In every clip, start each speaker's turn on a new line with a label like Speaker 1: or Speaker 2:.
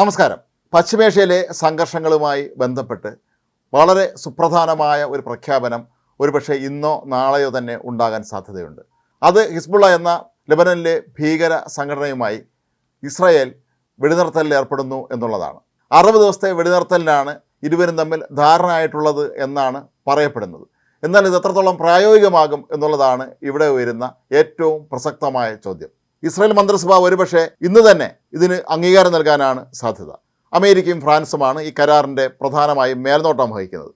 Speaker 1: നമസ്കാരം. പശ്ചിമേഷ്യയിലെ സംഘർഷങ്ങളുമായി ബന്ധപ്പെട്ട് വളരെ സുപ്രധാനമായ ഒരു പ്രഖ്യാപനം ഒരുപക്ഷെ ഇന്നോ നാളെയോ തന്നെ ഉണ്ടാകാൻ സാധ്യതയുണ്ട്. അത് ഹിസ്ബുള്ള എന്ന ലെബനനിലെ ഭീകര സംഘടനയുമായി ഇസ്രായേൽ വെടിനിർത്തലിൽ ഏർപ്പെടുന്നു എന്നുള്ളതാണ്. അറുപത് ദിവസത്തെ വെടിനിർത്തലിനാണ് ഇരുവരും തമ്മിൽ ധാരണയായിട്ടുള്ളത് എന്നാണ് പറയപ്പെടുന്നത്. എന്നാൽ ഇത് എത്രത്തോളം പ്രായോഗികമാകും എന്നുള്ളതാണ് ഇവിടെ ഉയരുന്ന ഏറ്റവും പ്രസക്തമായ ചോദ്യം. ഇസ്രായേൽ മന്ത്രിസഭ ഒരുപക്ഷെ ഇന്ന് തന്നെ ഇതിന് അംഗീകാരം നൽകാനാണ് സാധ്യത. അമേരിക്കയും ഫ്രാൻസുമാണ് ഈ കരാറിന്റെ പ്രധാനമായും മേൽനോട്ടം വഹിക്കുന്നത്.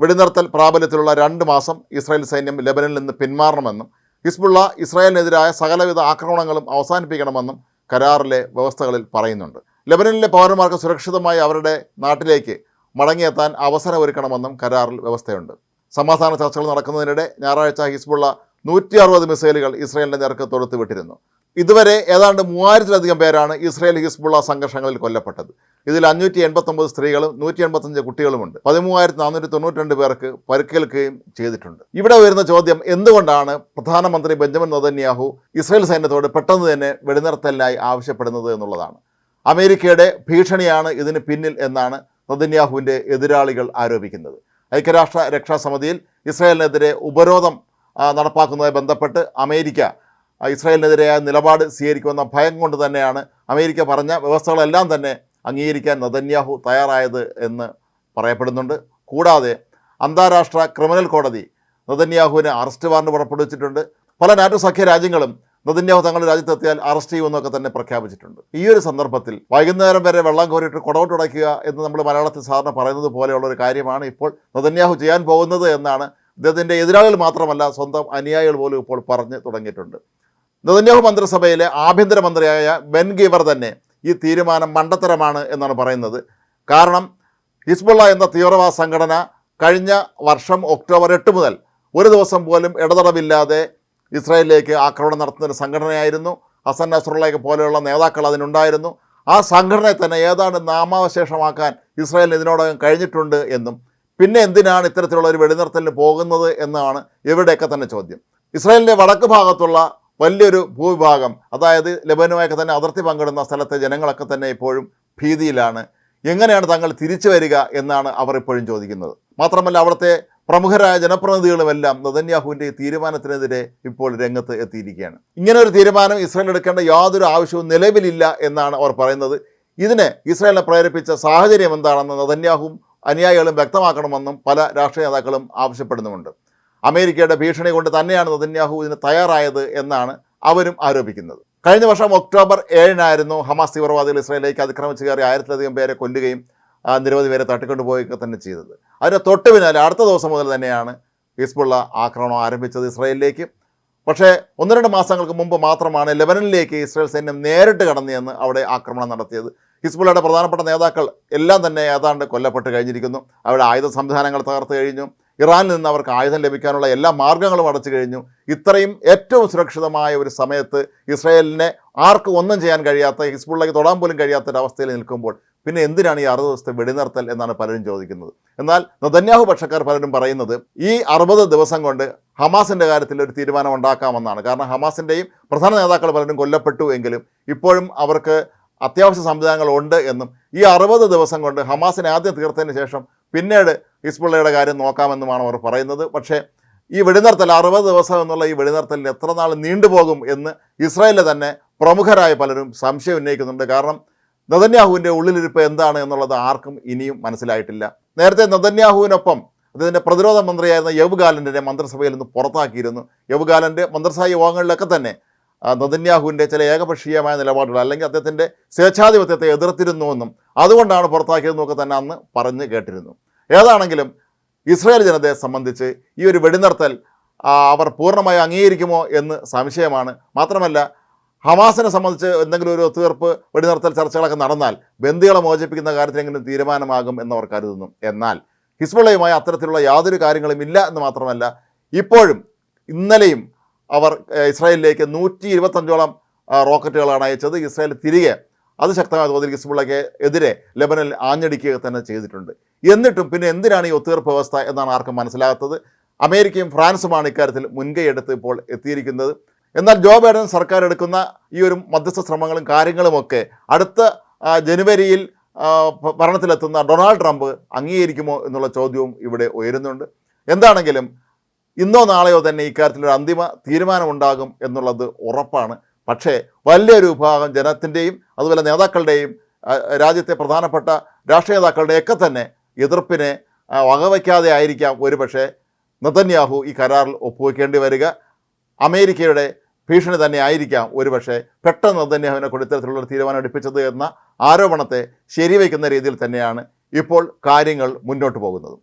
Speaker 1: വെടിനിർത്തൽ പ്രാബല്യത്തിലുള്ള രണ്ട് മാസം ഇസ്രായേൽ സൈന്യം ലെബനിൽ നിന്ന് പിന്മാറണമെന്നും ഹിസ്ബുള്ള ഇസ്രായേലിനെതിരായ സകലവിധ ആക്രമണങ്ങളും അവസാനിപ്പിക്കണമെന്നും കരാറിലെ വ്യവസ്ഥകളിൽ പറയുന്നുണ്ട്. ലെബനനിലെ പൗരന്മാർക്ക് സുരക്ഷിതമായി അവരുടെ നാട്ടിലേക്ക് മടങ്ങിയെത്താൻ അവസരം ഒരുക്കണമെന്നും കരാറിൽ വ്യവസ്ഥയുണ്ട്. സമാധാന ചർച്ചകൾ നടക്കുന്നതിനിടെ ഞായറാഴ്ച ഹിസ്ബുള്ള നൂറ്റി അറുപത് മിസൈലുകൾ ഇസ്രായേലിന്റെ നേർക്ക് തൊടുത്ത് വിട്ടിരുന്നു ഇതുവരെ ഏതാണ്ട് മൂവായിരത്തിലധികം പേരാണ് ഇസ്രയേൽ ഹിസ്ബുള്ള സംഘർഷങ്ങളിൽ കൊല്ലപ്പെട്ടത്. ഇതിൽ അഞ്ഞൂറ്റി എൺപത്തൊമ്പത് സ്ത്രീകളും നൂറ്റി എൺപത്തഞ്ച് കുട്ടികളുമുണ്ട്. പതിമൂവായിരത്തി നാനൂറ്റി തൊണ്ണൂറ്റി പേർക്ക് പരിക്കേൽക്കുകയും ചെയ്തിട്ടുണ്ട്. ഇവിടെ വരുന്ന ചോദ്യം എന്തുകൊണ്ടാണ് പ്രധാനമന്ത്രി ബെഞ്ചമിൻ നദന്യാഹു ഇസ്രയേൽ സൈന്യത്തോട് പെട്ടെന്ന് തന്നെ വെടിനിർത്തലിനായി ആവശ്യപ്പെടുന്നത് എന്നുള്ളതാണ്? അമേരിക്കയുടെ ഭീഷണിയാണ് ഇതിന് പിന്നിൽ എന്നാണ് നദന്യാഹുവിന്റെ എതിരാളികൾ ആരോപിക്കുന്നത്. ഐക്യരാഷ്ട്ര രക്ഷാസമിതിയിൽ ഇസ്രായേലിനെതിരെ ഉപരോധം നടപ്പാക്കുന്നതുമായി ബന്ധപ്പെട്ട് അമേരിക്ക ആ, ഇസ്രായേലിനെതിരെയായ നിലപാട് സ്വീകരിക്കുമെന്ന ഭയം കൊണ്ട് തന്നെയാണ് അമേരിക്ക പറഞ്ഞ വ്യവസ്ഥകളെല്ലാം തന്നെ അംഗീകരിക്കാൻ നദന്യാഹു തയ്യാറായത് എന്ന് പറയപ്പെടുന്നുണ്ട്. കൂടാതെ അന്താരാഷ്ട്ര ക്രിമിനൽ കോടതി നദന്യാഹുവിനെ അറസ്റ്റ് വാറണ്ട് പുറപ്പെടുവിച്ചിട്ടുണ്ട്. പല നാറ്റോ സഖ്യ രാജ്യങ്ങളും നദന്യാഹു തങ്ങളുടെ രാജ്യത്തെത്തിയാൽ അറസ്റ്റ് ചെയ്യുമെന്നൊക്കെ തന്നെ പ്രഖ്യാപിച്ചിട്ടുണ്ട്. ഈ ഒരു സന്ദർഭത്തിൽ വൈകുന്നേരം വരെ വെള്ളം കോരിയിട്ട് കുടവട്ടുടയ്ക്കുക എന്ന് നമ്മൾ മലയാളത്തിൽ സാധാരണ പറയുന്നത് പോലെയുള്ള ഒരു കാര്യമാണ് ഇപ്പോൾ നദന്യാഹു ചെയ്യാൻ പോകുന്നത് എന്നാണ് ഇദ്ദേഹത്തിന്റെ എതിരാളികൾ മാത്രമല്ല സ്വന്തം അനുയായികൾ പോലും ഇപ്പോൾ പറഞ്ഞ് തുടങ്ങിയിട്ടുണ്ട്. നെതന്യാഹു മന്ത്രിസഭയിലെ ആഭ്യന്തരമന്ത്രിയായ ബെൻ ഗീവർ തന്നെ ഈ തീരുമാനം മണ്ടത്തരമാണ് എന്നാണ് പറയുന്നത്. കാരണം ഹിസ്ബുള്ള എന്ന തീവ്രവാദ സംഘടന കഴിഞ്ഞ വർഷം ഒക്ടോബർ എട്ട് മുതൽ ഒരു ദിവസം പോലും ഇടതടവില്ലാതെ ഇസ്രായേലിലേക്ക് ആക്രമണം നടത്തുന്ന ഒരു സംഘടനയായിരുന്നു. ഹസൻ നസറുള്ളയൊക്കെ പോലെയുള്ള നേതാക്കൾ അതിനുണ്ടായിരുന്നു. ആ സംഘടനയെ തന്നെ ഏതാണ്ട് നാമാവശേഷമാക്കാൻ ഇസ്രായേലിന് ഇതിനോടകം കഴിഞ്ഞിട്ടുണ്ട് എന്നും പിന്നെ എന്തിനാണ് ഇത്തരത്തിലുള്ള ഒരു വെടിനിർത്തലിന് പോകുന്നത് എന്നാണ് ഇവരുടെയൊക്കെ തന്നെ ചോദ്യം. ഇസ്രായേലിന്റെ വടക്ക് ഭാഗത്തുള്ള വലിയൊരു ഭൂവിഭാഗം അതായത് ലബനുമായൊക്കെ തന്നെ അതിർത്തി പങ്കിടുന്ന സ്ഥലത്തെ ജനങ്ങളൊക്കെ തന്നെ ഇപ്പോഴും ഭീതിയിലാണ്. എങ്ങനെയാണ് തങ്ങൾ തിരിച്ചു വരിക എന്നാണ് അവർ ഇപ്പോഴും ചോദിക്കുന്നത്. മാത്രമല്ല അവിടുത്തെ പ്രമുഖരായ ജനപ്രതിനിധികളുമെല്ലാം നദന്യാഹുവിന്റെ തീരുമാനത്തിനെതിരെ ഇപ്പോൾ രംഗത്ത് എത്തിയിരിക്കുകയാണ്. ഇങ്ങനെ ഒരു തീരുമാനം ഇസ്രായേൽ എടുക്കേണ്ട യാതൊരു ആവശ്യവും നിലവിലില്ല എന്നാണ് അവർ പറയുന്നത്. ഇതിനെ ഇസ്രായേലിനെ പ്രേരിപ്പിച്ച സാഹചര്യം എന്താണെന്ന് നദന്യാഹുവും അനുയായികളും വ്യക്തമാക്കണമെന്നും പല രാഷ്ട്രീയ നേതാക്കളും ആവശ്യപ്പെടുന്നുമുണ്ട്. അമേരിക്കയുടെ ഭീഷണി കൊണ്ട് തന്നെയാണ് നദന്യാഹു ഇതിന് തയ്യാറായത് എന്നാണ് അവരും ആരോപിക്കുന്നത്. കഴിഞ്ഞ വർഷം ഒക്ടോബർ ഏഴിനായിരുന്നു ഹമാസ് തീവ്രവാദികൾ ഇസ്രായേലിലേക്ക് അതിക്രമിച്ച് കയറി ആയിരത്തിലധികം പേരെ കൊല്ലുകയും നിരവധി പേരെ തട്ടിക്കൊണ്ടുപോവുകയൊക്കെ തന്നെ ചെയ്തത്. അതിന് തൊട്ട് പിന്നാലെ അടുത്ത ദിവസം മുതൽ തന്നെയാണ് ഹിസ്ബുള്ള ആക്രമണം ആരംഭിച്ചത് ഇസ്രയേലിലേക്ക്. പക്ഷേ ഒന്ന് രണ്ട് മാസങ്ങൾക്ക് മുമ്പ് മാത്രമാണ് ലെബനനിലേക്ക് ഇസ്രയേൽ സൈന്യം നേരിട്ട് കടന്നിയെന്ന് അവിടെ ആക്രമണം നടത്തിയത്. ഹിസ്ബുള്ളയുടെ പ്രധാനപ്പെട്ട നേതാക്കൾ എല്ലാം തന്നെ ഏതാണ്ട് കൊല്ലപ്പെട്ട് കഴിഞ്ഞിരിക്കുന്നു. അവിടെ ആയുധ സംവിധാനങ്ങൾ തകർത്ത് കഴിഞ്ഞു. ഇറാനിൽ നിന്ന് അവർക്ക് ആയുധം ലഭിക്കാനുള്ള എല്ലാ മാർഗങ്ങളും അടച്ചു കഴിഞ്ഞു. ഇത്രയും ഏറ്റവും സുരക്ഷിതമായ ഒരു സമയത്ത് ഇസ്രായേലിനെ ആർക്കും ഒന്നും ചെയ്യാൻ കഴിയാത്ത ഹിസ്ബുള്ളയ്ക്ക് തൊടാൻ പോലും കഴിയാത്ത ഒരു അവസ്ഥയിൽ നിൽക്കുമ്പോൾ പിന്നെ എന്തിനാണ് ഈ അറുപത് ദിവസത്തെ വെടിനിർത്തൽ എന്നാണ് പലരും ചോദിക്കുന്നത്. എന്നാൽ നദന്യാഹു പക്ഷക്കാർ പലരും പറയുന്നത് ഈ അറുപത് ദിവസം കൊണ്ട് ഹമാസിന്റെ കാര്യത്തിൽ ഒരു തീരുമാനം ഉണ്ടാക്കാമെന്നാണ്. കാരണം ഹമാസിന്റെയും പ്രധാന നേതാക്കൾ പലരും കൊല്ലപ്പെട്ടു എങ്കിലും ഇപ്പോഴും അവർക്ക് അത്യാവശ്യ സംവിധാനങ്ങൾ ഉണ്ട് എന്നും ഈ അറുപത് ദിവസം കൊണ്ട് ഹമാസിനെ ആദ്യം തീർത്തതിന് ശേഷം പിന്നീട് ഹിസ്ബുള്ളയുടെ കാര്യം നോക്കാമെന്നുമാണ് അവർ പറയുന്നത്. പക്ഷേ ഈ വെടിനിർത്തൽ അറുപത് ദിവസം എന്നുള്ള ഈ വെടിനിർത്തൽ എത്ര നാൾ നീണ്ടുപോകും എന്ന് ഇസ്രായേലിലെ തന്നെ പ്രമുഖരായ പലരും സംശയം ഉന്നയിക്കുന്നുണ്ട്. കാരണം നദന്യാഹുവിന്റെ ഉള്ളിലിരിപ്പ് എന്താണ് എന്നുള്ളത് ആർക്കും ഇനിയും മനസ്സിലായിട്ടില്ല. നേരത്തെ നദന്യാഹുവിനൊപ്പം അദ്ദേഹത്തിന്റെ പ്രതിരോധ മന്ത്രിയായിരുന്ന ഗാലന്റിനെ മന്ത്രിസഭയിൽ നിന്ന് പുറത്താക്കിയിരുന്നു. യബ് ഗാലന്റ് മന്ത്രിസഭാ യോഗങ്ങളിലൊക്കെ തന്നെ നദന്യാഹുവിന്റെ ചില ഏകപക്ഷീയമായ നിലപാടുകൾ അല്ലെങ്കിൽ അദ്ദേഹത്തിന്റെ സ്വേച്ഛാധിപത്യത്തെ എതിർത്തിരുന്നുവെന്നും അതുകൊണ്ടാണ് പുറത്താക്കിയതെന്നൊക്കെ തന്നെ അന്ന് പറഞ്ഞ് കേട്ടിരുന്നു. ഏതാണെങ്കിലും ഇസ്രായേൽ ജനതയെ സംബന്ധിച്ച് ഈ ഒരു വെടിനിർത്തൽ അവർ പൂർണമായി അംഗീകരിക്കുമോ എന്ന് സംശയമാണ്. മാത്രമല്ല ഹമാസിനെ സംബന്ധിച്ച് എന്തെങ്കിലും ഒരു ഒത്തുതീർപ്പ് വെടിനിർത്തൽ ചർച്ചകളൊക്കെ നടന്നാൽ ബന്ദികളെ മോചിപ്പിക്കുന്ന കാര്യത്തിലെങ്കിലും തീരുമാനമാകും എന്നവർ കരുതുന്നു. എന്നാൽ ഹിസ്ബുള്ളയുമായി അത്തരത്തിലുള്ള യാതൊരു കാര്യങ്ങളും ഇല്ല എന്ന് മാത്രമല്ല ഇപ്പോഴും ഇന്നലെയും അവർ ഇസ്രായേലിലേക്ക് നൂറ്റി ഇരുപത്തഞ്ചോളം റോക്കറ്റുകളാണ് അയച്ചത്. ഇസ്രായേൽ തിരികെ അതിശക്തമായ തോതിൽ ഹിസ്ബുള്ളയ്ക്ക് എതിരെ ലെബനനിൽ ആഞ്ഞടിക്കുക തന്നെ ചെയ്തിട്ടുണ്ട്. എന്നിട്ടും പിന്നെ എന്തിനാണ് ഈ ഒത്തുതീർപ്പ് വ്യവസ്ഥ എന്നാണ് ആർക്കും മനസ്സിലാകാത്തത്. അമേരിക്കയും ഫ്രാൻസുമാണ് ഇക്കാര്യത്തിൽ മുൻകൈയെടുത്ത് ഇപ്പോൾ എത്തിയിരിക്കുന്നത്. എന്നാൽ ജോ ബൈഡൻ സർക്കാർ എടുക്കുന്ന ഈ ഒരു മധ്യസ്ഥ ശ്രമങ്ങളും കാര്യങ്ങളുമൊക്കെ അടുത്ത ജനുവരിയിൽ ഭരണത്തിലെത്തുന്ന ഡൊണാൾഡ് ട്രംപ് അംഗീകരിക്കുമോ എന്നുള്ള ചോദ്യവും ഇവിടെ ഉയരുന്നുണ്ട്. എന്താണെങ്കിലും ഇന്നോ നാളെയോ തന്നെ ഇക്കാര്യത്തിൽ ഒരു അന്തിമ തീരുമാനമുണ്ടാകും എന്നുള്ളത് ഉറപ്പാണ്. പക്ഷേ വലിയൊരു വിഭാഗം ജനത്തിന്റെയും അതുപോലെ നേതാക്കളുടെയും രാജ്യത്തെ പ്രധാനപ്പെട്ട രാഷ്ട്രീയ നേതാക്കളുടെയൊക്കെ തന്നെ എതിർപ്പിനെ വകവയ്ക്കാതെ ആയിരിക്കാം ഒരുപക്ഷെ നതന്യാഹു ഈ കരാറിൽ ഒപ്പുവെക്കേണ്ടി വരിക. അമേരിക്കയുടെ ഭീഷണി തന്നെ ആയിരിക്കാം ഒരുപക്ഷെ പെട്ടെന്ന് നതന്യാഹുവിനെ കൊണ്ട് ഇത്തരത്തിലുള്ള തീരുമാനം എടുപ്പിച്ചത് എന്ന ആരോപണത്തെ ശരിവയ്ക്കുന്ന രീതിയിൽ തന്നെയാണ് ഇപ്പോൾ കാര്യങ്ങൾ മുന്നോട്ട് പോകുന്നത്.